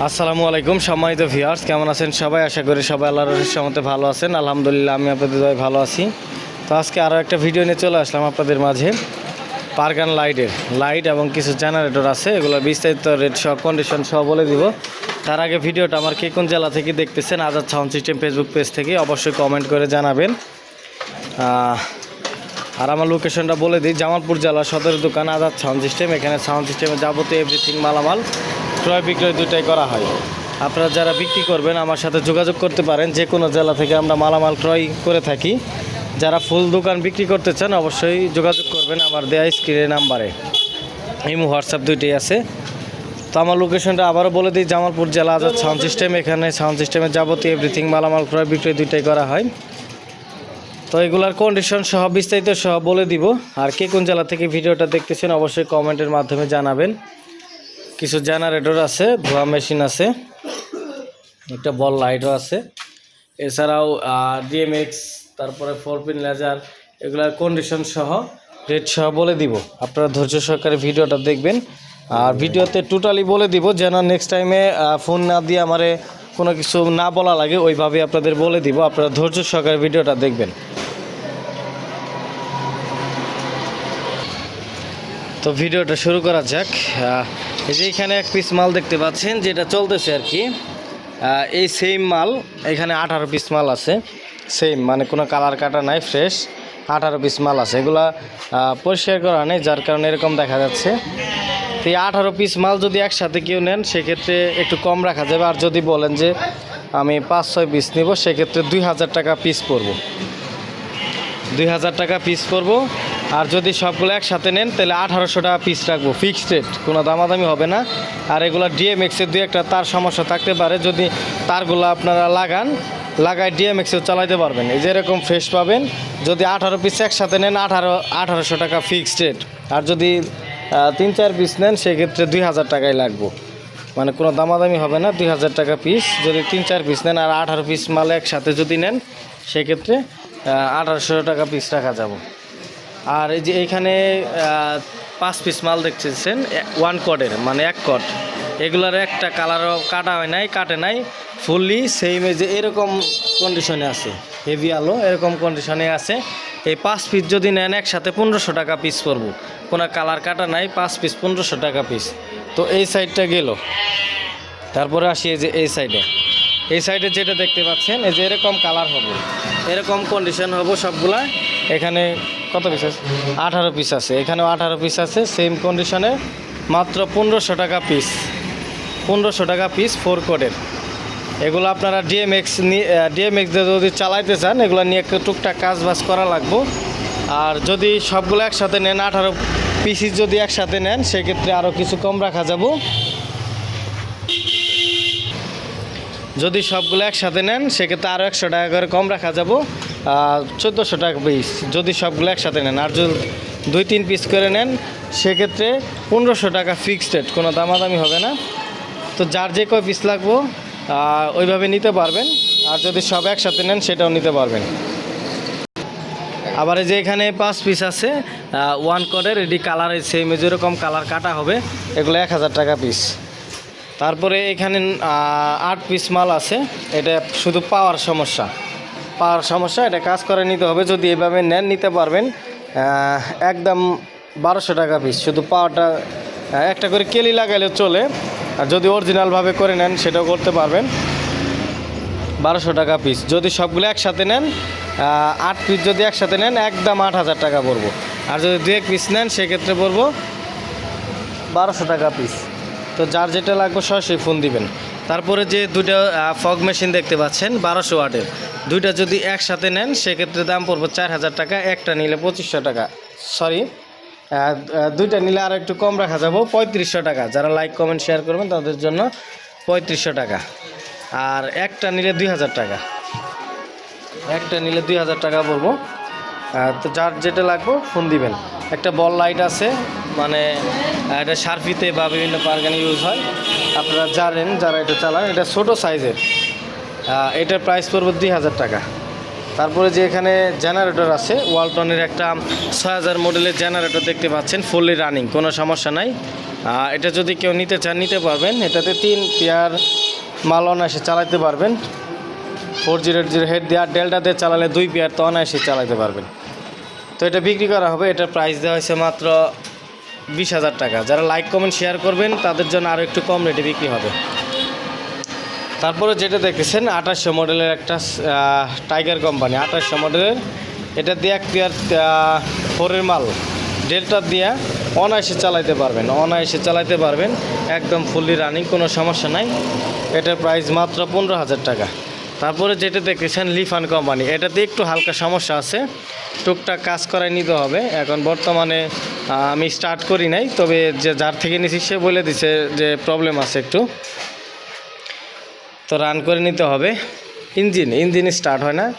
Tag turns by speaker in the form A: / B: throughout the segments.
A: আসসালামু আলাইকুম সম্মানিত ভিউয়ার্স কেমন আছেন সবাই? আশা করি সবাই আল্লাহর মধ্যে ভালো আছেন। আলহামদুলিল্লাহ, আমি আপনাদের দয় ভালো আছি। তো আজকে আরও একটা ভিডিও নিয়ে চলে আসলাম আপনাদের মাঝে। পারগান লাইটের, লাইট এবং কিছু জেনারেটর আছে, এগুলো বিস্তারিত রেট সহ কন্ডিশন সহ বলে দিব। তার আগে ভিডিওটা আমার কে কোন জেলা থেকে দেখতেছেন Azad sound system Facebook page থেকে অবশ্যই কমেন্ট করে জানাবেন। আর আমার লোকেশনটা বলে দিই, জামালপুর জেলা সদর দোকান আজাদ সাউন্ড সিস্টেম এখানে সাউন্ড সিস্টেমে যাবতীয় এভরিথিং মালামাল ক্রয় বিক্রয় দুটাই করা হয়। আপনারা যারা বিক্রি করবেন, আমার সাথে যোগাযোগ করতে পারেন। যে কোনো জেলা থেকে আমরা মালামাল ক্রয় করে থাকি। যারা ফুল দোকান বিক্রি করতে চান, অবশ্যই যোগাযোগ করবেন আমার দেয়া স্ক্রিনের নাম্বারে। ইমো, হোয়াটসঅ্যাপ দুইটাই আছে। তো আমার লোকেশনটা আবারও বলে দিই, জামালপুর জেলা আজাদ সাউন্ড সিস্টেম। এখানে সাউন্ড সিস্টেমের যাবতীয় এভরিথিং মালামাল ক্রয় বিক্রয় দুইটাই করা হয়। তো এগুলার কন্ডিশন সহ, বিস্তারিত সহ বলে দিব। আর কে কোন জেলা থেকে ভিডিওটা দেখতেছেন, অবশ্যই কমেন্টের মাধ্যমে জানাবেন। কিছু জেনারেটর আছে, ধোয়া মেশিন আছে, একটা বল লাইটও আছে। এছাড়াও ডিএমএক্স তারপরে ফোর পিন লেজার এগুলার কন্ডিশন সহ রেট সহ বলে দিব। আপনারা ধৈর্য সহকারে ভিডিওটা দেখবেন। আর ভিডিওতে টোটালি বলে দিব যেন নেক্সট টাইমে ফোন না দিয়ে আমারে কোনো কিছু না বলা লাগে, ওইভাবে আপনাদের বলে দিব। আপনারা ধৈর্য সহকারে ভিডিওটা দেখবেন। তো ভিডিওটা শুরু করা যাক। এই যে এখানে এক পিস মাল দেখতে পাচ্ছেন, যেটা চলতেছে আর কি। এই সেম মাল, এখানে আঠারো পিস মাল আছে। সেম মানে কোনো কালার কাটা নাই ফ্রেশ আঠারো পিস মাল আছে। এগুলা পরিষ্কার করা নেই, যার কারণে এরকম দেখা যাচ্ছে। তো এই আঠারো পিস মাল যদি একসাথে কেউ নেন, সেক্ষেত্রে একটু কম রাখা যাবে। আর যদি বলেন যে আমি পাঁচ, ছয় পিস নিব, সেক্ষেত্রে দুই হাজার টাকা পিস পড়ব। দুই হাজার টাকা পিস পড়ব। আর যদি সবগুলো একসাথে নেন, তাহলে আঠারোশো টাকা পিস রাখব। ফিক্সড রেট কোনো দামাদামি হবে না। আর এগুলো ডিএমএক্সের দুই একটা তার সমস্যা থাকতে পারে, যদি তারগুলো আপনারা লাগান, লাগায় ডিএমএক্সেও চালাইতে পারবেন। এই যে এরকম ফ্রেশ পাবেন, যদি আঠারো পিস একসাথে নেন, আঠারো, আঠারোশো টাকা ফিক্সড রেট আর যদি তিন, চার পিস নেন, সেক্ষেত্রে দুই হাজার টাকাই লাগবো। মানে কোনো দামাদামি হবে না, দুই হাজার টাকা পিস যদি তিন, চার পিস নেন, আর আঠারো পিস মাল একসাথে যদি নেন, সেক্ষেত্রে আঠারোশো টাকা পিস রাখা যাব। আর এই যে এইখানে পাঁচ পিস মাল দেখতেছেন ওয়ান কটের মানে এক কট এগুলার একটা কালারও কাটা হয় নাই, কাটে নাই ফুললি সেম যে এরকম কন্ডিশনে আছে হেভি আলো, এরকম কন্ডিশনে আছে। এই পাঁচ পিস যদি নেন একসাথে পনেরোশো টাকা পিস পড়ব। কোনো কালার কাটা নাই, পাঁচ পিস পনেরোশো টাকা পিস তো এই সাইডটা গেল। তারপরে আসি এই যে এই সাইডে এই সাইডে যেটা দেখতে পাচ্ছেন, এই যে এরকম কালার হবে, এরকম কন্ডিশন হবে সবগুলা। এখানে কত পিস আছে? আঠারো পিস আছে। এখানেও আঠারো পিস আছে সেম কন্ডিশনে মাত্র পনেরোশো টাকা পিস পনেরোশো টাকা পিস ফোর কোডের এগুলো আপনারা ডিএমএক্স নিয়ে ডিএমএক্স যদি চালাইতে চান, এগুলো নিয়ে একটু টুকটাক কাজ বাজ করা লাগবো। আর যদি সবগুলো একসাথে নেন, আঠারো পিসিস যদি একসাথে নেন, সেক্ষেত্রে আরও কিছু কম রাখা যাব। যদি সবগুলো একসাথে নেন, সেক্ষেত্রে আরও একশো টাকা করে কম রাখা যাব। চোদ্দোশো টাকা পিস যদি সবগুলো একসাথে নেন, আর যদি দুই, তিন পিস করে নেন, সেক্ষেত্রে পনেরোশো টাকা ফিক্সড রেট কোনো দামাদামি হবে না। তো যার যে কয় পিস লাগবো ওইভাবে নিতে পারবেন। আর যদি সব একসাথে নেন, সেটাও নিতে পারবেন। আবার যে এখানে পাঁচ পিস আছে ওয়ান কোডের এটি কালার সেম যেরকম কালার কাটা হবে, এগুলো এক হাজার টাকা পিস তারপরে এখানে আট পিস মাল আছে। এটা শুধু পাওয়ার সমস্যা। পাওয়ার সমস্যা, এটা কাজ করে নিতে হবে। যদি এভাবে নেন, নিতে পারবেন। একদম বারোশো টাকা পিস শুধু পাওয়ারটা একটা করে কেলি লাগাইলে চলে। আর যদি অরিজিনালভাবে করে নেন, সেটাও করতে পারবেন। বারোশো টাকা পিস যদি সবগুলো একসাথে নেন আট পিস যদি একসাথে নেন, একদম আট হাজার টাকা পড়ব। আর যদি দু এক পিস নেন, সেক্ষেত্রে পড়ব বারোশো টাকা পিস তো যার যেটা লাগবে সরাসরি ফোন দিবেন। তারপরে যে দুইটা ফগ মেশিন দেখতে পাচ্ছেন, বারোশো ওয়াটের। দুইটা যদি একসাথে নেন, সেক্ষেত্রে দাম পড়বে চার হাজার টাকা, একটা নিলে পঁচিশশো টাকা। সরি দুইটা নিলে আর একটু কম রাখা যাব, পঁয়ত্রিশশো টাকা। যারা লাইক কমেন্ট শেয়ার করবেন, তাদের জন্য পঁয়ত্রিশশো টাকা। আর একটা নিলে দুই হাজার টাকা। একটা নিলে দুই হাজার টাকা পড়ব। তো যার যেটা লাগবে ফোন দিবেন। একটা বল লাইট আছে মানে এটা সার্ফিতে বা বিভিন্ন পার্গানে ইউজ হয়। আপনারা জানেন যারা এটা চালান, এটা ছোটো সাইজের। এটার প্রাইস পড়বে দুই হাজার টাকা। তারপরে যে এখানে জেনারেটর আছে ওয়ালটনের একটা ছয় হাজার মডেলের জেনারেটর দেখতে পাচ্ছেন ফুললি রানিং কোনো সমস্যা নাই। এটা যদি কেউ নিতে চান, নিতে পারবেন। এটাতে তিন পেয়ার মাল অনায়াসে চালাতে পারবেন ফোর জিরো জিরো হেড দেওয়ার ডেল্টা দিয়ে চালালে দুই পেয়ার তো অনায়াসে চালাতে পারবেন। তো এটা বিক্রি করা হবে, এটার প্রাইস দেওয়া হয়েছে মাত্র বিশ হাজার টাকা। যারা লাইক কমেন্ট শেয়ার করবেন, তাদের জন্য আরও একটু কম রেটে বিক্রি হবে। তারপরে যেটা দেখেছেন, আঠাশশো মডেলের একটা টাইগার কোম্পানি আঠাশশো মডেলের এটা দিয়ে এক ফোরের মাল। ডেল্টা দিয়ে অনায়াসে চালাইতে পারবেন। অনায়াসে চালাইতে পারবেন। একদম ফুললি রানিং কোনো সমস্যা নাই। এটার প্রাইস মাত্র পনেরো হাজার টাকা। তারপরে যেটা দেখেছেন লিফান কোম্পানি, এটাতে একটু হালকা সমস্যা আছে। টুকটাক কাজ করায় নিতে হবে। এখন বর্তমানে আমি স্টার্ট করি নাই, তবে যে যার থেকে নিছি সে বলে দিছে যে প্রবলেম আছে একটু। তো রান করে নিতে হবে। ইঞ্জিন ইঞ্জিন স্টার্ট হয় না।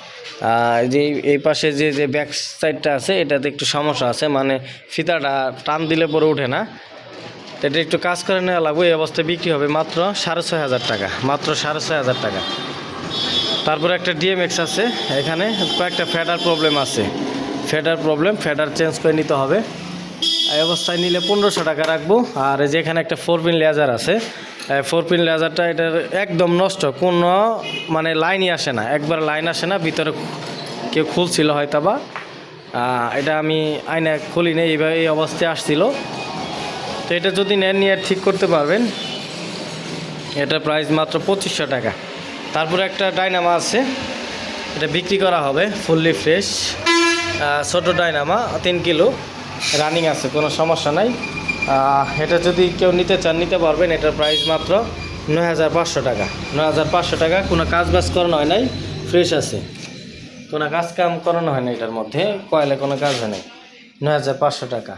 A: যে এই- এই পাশে যে যে ব্যাক সাইডটা আছে, এটাতে একটু সমস্যা আছে। মানে ফিতাটা টান দিলে পরে ওঠে না। এটা একটু কাজ করে নেওয়া লাগবে, এই অবস্থায় বিক্রি হবে মাত্র সাড়ে ছয় হাজার টাকা, মাত্র সাড়ে ছয় হাজার টাকা। তারপরে একটা ডিএমএক্স আছে, এখানে কয়েকটা ফ্যাডার প্রবলেম আছে। ফ্যাডার প্রবলেম ফ্যাডার চেঞ্জ করে নিতে হবে। এই অবস্থায় নিলে পনেরোশো টাকা রাখব। আর যে এখানে একটা ফোর পিন লেজার আছে ফোর পিন লেজারটা এটার একদম নষ্ট, কোনো মানে লাইনই আসে না। একবার লাইন আসে না, ভিতরে কেউ খুলছিল হয়তো বা এটা আমি আয়না খুলি নেই এইভাবে এই অবস্থায় আসছিল। তো এটা যদি নেন, নিয়ে ঠিক করতে পারবেন। এটার প্রাইস মাত্র পঁচিশশো টাকা। তারপরে একটা ডাইনামা আছে। এটা বিক্রি করা হবে, ফুললি ফ্রেশ। ছোটো ডাইনামা, তিন কিলো। রানিং আছে, কোনো সমস্যা নাই। এটা যদি কেউ নিতে চান, নিতে পারবেন। এটার প্রাইস মাত্র নয় হাজার পাঁচশো টাকা। নয় হাজার পাঁচশো টাকা, কোনো কাজ বাজ করানো হয় নাই, ফ্রেশ আছে। কোনো কাজ কাম করানো হয় না এটার মধ্যে, কয়লে কোনো কাজ হয় নাই। নয় হাজার পাঁচশো টাকা।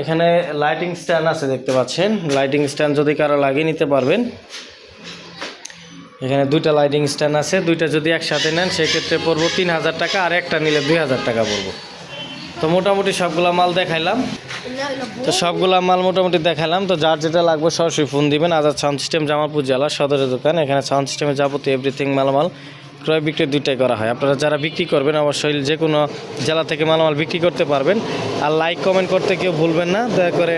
A: এখানে লাইটিং স্ট্যান্ড আছে দেখতে পাচ্ছেন। লাইটিং স্ট্যান্ড যদি কারও লাগিয়ে নিতে পারবেন এখানে দুইটা লাইটিং স্ট্যান্ড আছে, দুইটা যদি একসাথে নেন, সেক্ষেত্রে পড়ব তিন হাজার টাকা, আর একটা নিলে দুই হাজার টাকা পড়ব। তো মোটামুটি সবগুলা মাল দেখাইলাম। তো সবগুলা মাল মোটামুটি দেখালাম তো যার যেটা লাগবে সরাসরি ফোন দিবেন। আজাদ সাউন্ড সিস্টেম জামালপুর জেলা সদরের দোকান। এখানে সাউন্ড সিস্টেমে যাবতীয় এভরিথিং মালামাল ক্রয় বিক্রয় দুইটাই করা হয়। আপনারা যারা বিক্রি করবেন, অবশ্যই যে কোনো জেলা থেকে মালামাল বিক্রি করতে পারবেন। আর লাইক কমেন্ট করতে কেউ ভুলবেন না। দয়া করে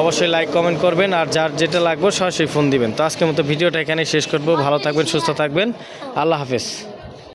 A: অবশ্যই লাইক কমেন্ট করবেন। আর যার যেটা লাগবে, সরাসরি ফোন দিবেন। তো আজকের মতো ভিডিওটা এখানে শেষ করব। ভালো থাকবেন, সুস্থ থাকবেন। আল্লাহ হাফেজ।